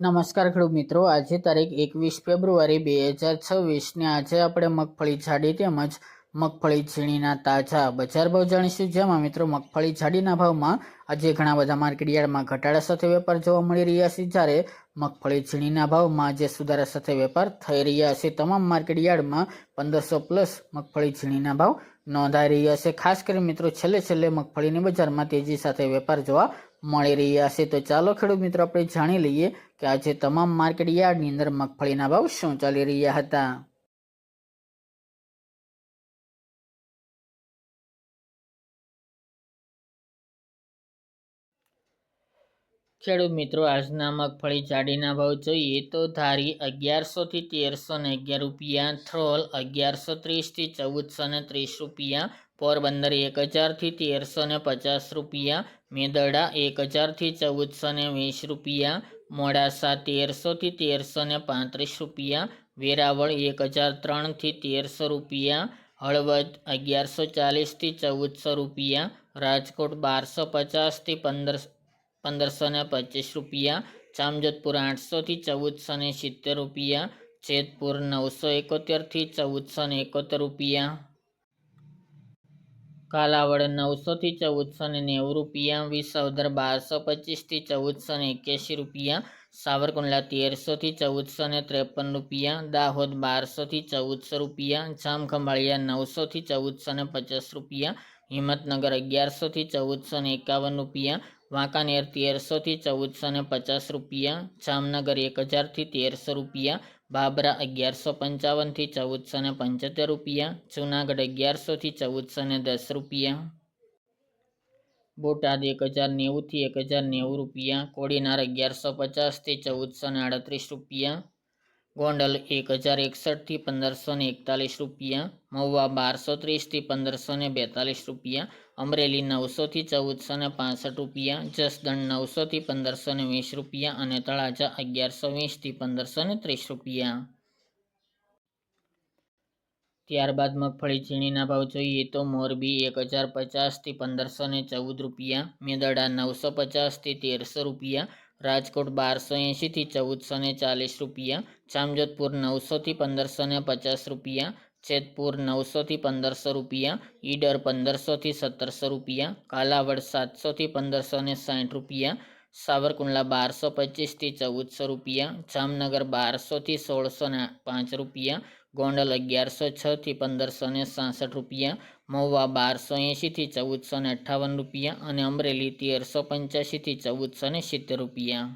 નમસ્કાર ખેડૂત મિત્રો, આજે તારીખ એકવીસ ફેબ્રુઆરી બે હજાર છવ્વીસને આજે આપણે મગફળી જાડી તેમજ મગફળી ઝીણીના તાજા બજાર ભાવ જાણીશું. જેમાં મિત્રો, મગફળી જાડીના ભાવમાં આજે ઘણા બધા માર્કેટ યાર્ડમાં ઘટાડા સાથે વેપાર જોવા મળી રહ્યા છે. જ્યારે મગફળી ઝીણીના ભાવમાં આજે સુધારા સાથે વેપાર થઈ રહ્યા છે. તમામ માર્કેટ યાર્ડમાં પંદરસો પ્લસ મગફળી ઝીણીના ભાવ નોંધાઈ રહ્યા છે. ખાસ કરી મિત્રો, છેલ્લે છેલ્લે મગફળીની બજારમાં તેજી સાથે વેપાર જોવા મળી રહ્યા છે. તો ચાલો ખેડૂત મિત્રો, આપણે જાણી લઈએ કે આજે તમામ માર્કેટ યાર્ડની અંદર મગફળીના ભાવ શું ચાલી રહ્યા હતા? ખેડૂત મિત્રો, આજના મગફળી જાડીના ભાવ જોઈએ તો ધારી અગિયારસોથી તેરસો ને અગિયાર રૂપિયા, થ્રોલ અગિયારસો ત્રીસથી ચૌદસો ને ત્રીસ રૂપિયા, પોરબંદર એક હજારથી તેરસો ને પચાસ રૂપિયા, મેદરડા એક હજારથી ચૌદસો ને વીસ રૂપિયા, મોડાસા તેરસોથી તેરસો ને પાંત્રીસ રૂપિયા, વેરાવળ એક હજાર ત્રણથી તેરસો રૂપિયા, હળવદ અગિયારસો ચાલીસથી ચૌદસો રૂપિયા, રાજકોટ બારસો પચાસથી પંદર પંદરસો ને પચીસ રૂપિયા, જામજોધપુર આઠસોથી ચૌદસો ને સિત્તેર રૂપિયા, જેતપુર નવસો એકોતેરથી ચૌદસો ને એકોતેર રૂપિયા. કાલાવડ નવસોથી ચૌદસો ને નેવું રૂપિયા, વિસવદર બારસો પચીસથી ચૌદસો ને એક્યાસી રૂપિયા, સાવરકુંડલા તેરસોથી ચૌદસો ને ત્રેપન રૂપિયા, દાહોદ બારસોથી ચૌદસો રૂપિયા, જામખંભાળિયા નવસોથી ચૌદસો ને પચાસ રૂપિયા, હિંમતનગર અગિયારસોથી ચૌદસો ને એકાવન રૂપિયા વાંકાનેર તેરસોથી ચૌદસો ને પચાસ રૂપિયા, જામનગર એક હજારથી તેરસો રૂપિયા, બાબરા અગિયારસો પંચાવનથી ચૌદસો ને પંચોતેર રૂપિયા, જૂનાગઢ અગિયારસોથી ચૌદસો ને દસ રૂપિયા. બોટાદ એક હજાર નેવુંથી એક હજાર નેવું રૂપિયા, કોડીનાર અગિયારસો પચાસથી ચૌદસો ને આડત્રીસ રૂપિયા ગોંડલ એક હજાર એકસઠથી પંદરસો ને એકતાલીસ રૂપિયા, મહુવા બારસો ત્રીસથી પંદરસો ને બેતાલીસ રૂપિયા, અમરેલી નવસોથી ચૌદસો ને પાસઠ રૂપિયા, જસદણ નવસોથી પંદરસો ને વીસ રૂપિયા અને તળાજા અગિયારસો વીસથી પંદરસો ને ત્રીસ રૂપિયા. ત્યારબાદ મગફળી ઝીણીના ભાવ જોઈએ તો મોરબી એક હજાર પચાસથી પંદરસો ને ચૌદ રૂપિયા, મેદડા નવસો પચાસથી તેરસો રૂપિયા રાજકોટ બારસો એંશીથી ચૌદસો ને ચાલીસ રૂપિયા, જામજોધપુર નવસોથી પંદરસો ને પચાસ રૂપિયા, જેતપુર નવસોથી પંદરસો રૂપિયા, ઈડર પંદરસોથી સત્તરસો રૂપિયા, કાલાવડ સાતસોથી પંદરસો ને સાઠ રૂપિયા સાવરકુંડલા બારસો પચીસથી ચૌદસો રૂપિયા, જામનગર બારસોથી સોળસો ને પાંચ રૂપિયા, ગોંડલ અગિયારસો છથી પંદરસો ને સાસઠ રૂપિયા, મહુવા બારસો એંશીથી ચૌદસો ને અઠ્ઠાવન રૂપિયા અને અમરેલી તેરસો પંચ્યાસીથી ચૌદસો ને સિત્તેર રૂપિયા.